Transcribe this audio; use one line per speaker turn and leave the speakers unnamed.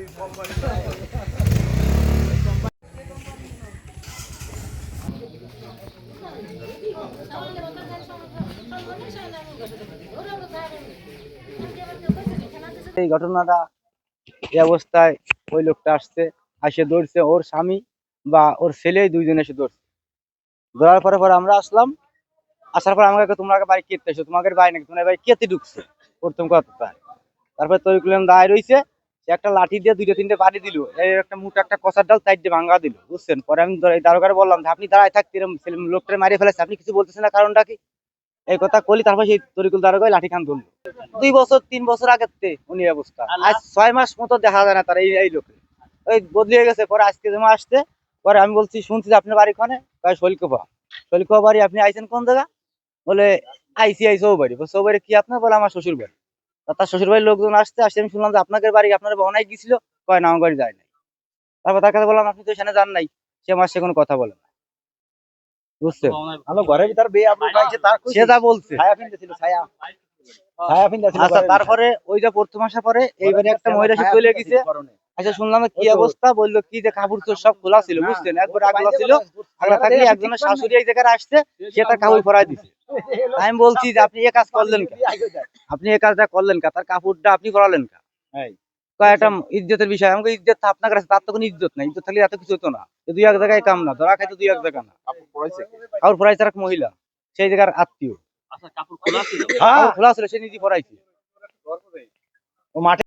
এই ঘটনাটা এই অবস্থায় ওই লোকটা আসছে, আসে দৌড়ছে, ওর স্বামী বা ওর ছেলে দুইজন এসে দৌড়ছে। ধরার পরে পরে আমরা আসলাম, আসার পর আমাকে তোমরা বাড়ি কেটে এসো? তোমাকে বাড়ি নাকি? তোমার বাড়ি কেটে ঢুকছে। প্রথম কথা তারপরে তরিকুলাম দায় রইছে সে একটা লাঠি দিয়ে দুইটা তিনটে বাড়ি দিল। একটা মুখ একটা কষার ডাল সাইড দিয়ে ভাঙা দিল বুঝছেন? পরে আমি দারোগারে বললাম যে আপনি দাঁড়ায় থাকতে লোকটারে মারিয়ে ফেলেছে আপনি কিছু বলতেছেন না কারণটা কি? এই কথা কলি তারপর সেই তরিকুল দারোগায় লাঠি খান ধরলো। দুই বছর তিন বছর আগের তে উনি অবস্থা। আজ ছয় মাস মতো দেখা যায় না তার এই এই লোকে। ওই বদলিয়ে গেছে পরে আজকে যেমন আসছে পরে আমি বলছি শুনছি যে আপনার বাড়ি কোনে? কয় শৈলকোপা। শৈলকোপা বাড়ি আপনি আইছেন কোন জায়গা? বলে আইসি আই চৌবাড়ি। বলে চৌবাড়ি কি আপনার? বলে আমার শ্বশুর বাড়ি তার শ্বশুর বাড়ির লোকজন আসতে আসতে আমি শুনলাম যে আপনাদের বাড়ি আপনার বহনায় গেছিল কয় না আমার বাড়ি যায় নাই। তারপর তার কাছে বললাম আপনি তো এখানে যান নাই সে আমার সে কোনো কথা বলে না। বুঝছেন?
আমার ঘরের ভিতর বিয়ে তার
সে যা বলছে।
ছায়া ফিনতে ছিল ছায়া। ছায়া ছিল
আচ্ছা তারপরে ওইটা প্রথম আসার পরে এইবারে একটা মহিলা চলে গেছে। আচ্ছা শুনলাম কি অবস্থা? বলল কি যে কাপড় চোর সব খোলা ছিল বুঝছেন? একবার আগলা ছিল আগলা থাকলে একজনের শাশুড়ি এক জায়গায় আসছে সে তার কাপড় পরাই দিছে। আমি বলছি যে আপনি এ কাজ করলেন কে? আপনি এই কাজটা করলেন কা? তার কাপড়টা আপনি করালেন কা?
এই।
কয় একটা ইজ্জতের বিষয়। আমাকে ইজ্জত তো আপনার কাছে তার তো কোনো ইজ্জত নাই। ইজ্জত থাকলে এত কিছু হতো না। দুই এক জায়গায় কাম না ধরা খাইতো দুই এক জায়গা না। কাপড় পরাইছে এক মহিলা সেই জায়গার আত্মীয়।
হ্যাঁ
খোলা ছিল সে নিজে পরাইছে।
ও মাঠে